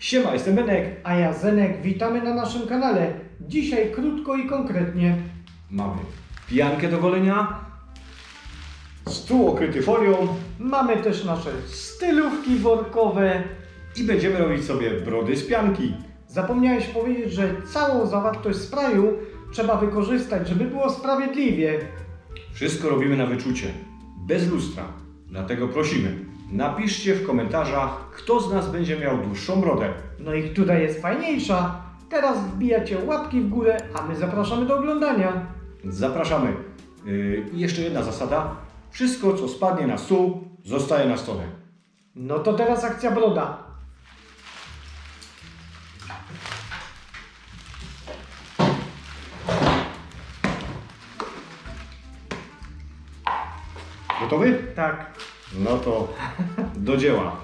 Siema, jestem Benek. A ja Zenek, witamy na naszym kanale. Dzisiaj krótko i konkretnie. Mamy pijankę do golenia, stół okryty folią Mamy też nasze stylówki workowe. i będziemy robić sobie brody z pianki. Zapomniałeś powiedzieć, że całą zawartość sprayu trzeba wykorzystać, żeby było sprawiedliwie. Wszystko robimy na wyczucie, bez lustra. Dlatego prosimy, napiszcie w komentarzach, kto z nas będzie miał dłuższą brodę. No i która jest fajniejsza. Teraz wbijacie łapki w górę, a my zapraszamy do oglądania. Zapraszamy. Yy, I jeszcze jedna zasada. Wszystko, co spadnie na stół, zostaje na stole. No to teraz akcja broda. Gotowy? Tak. No to do dzieła.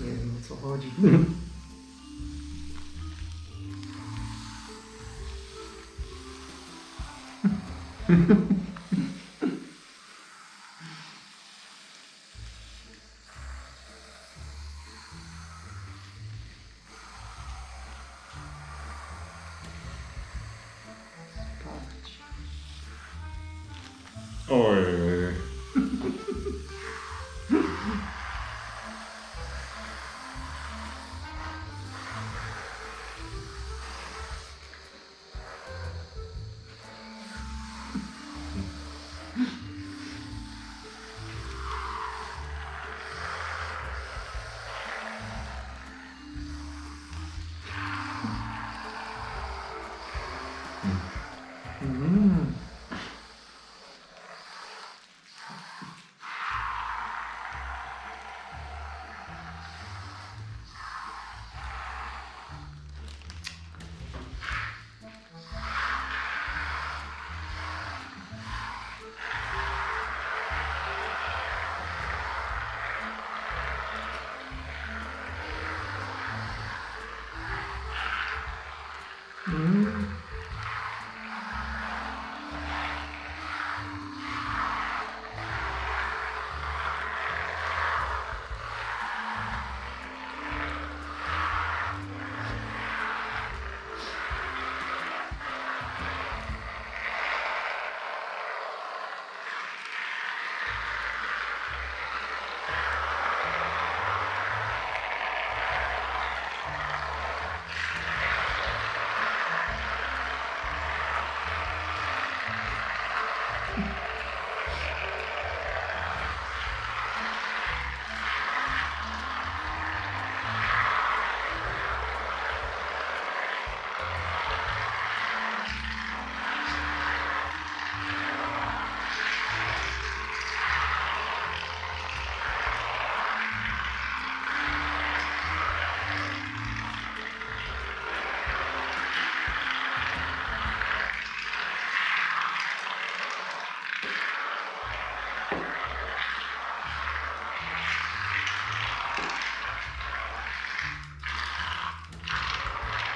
Nie wiem o co chodzi. Or Mm-hmm.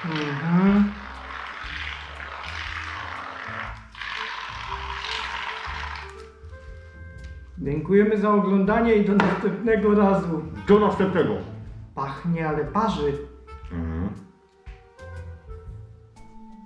Mhm. Dziękujemy za oglądanie i do następnego razu. Do następnego. Pachnie, ale parzy. Mhm.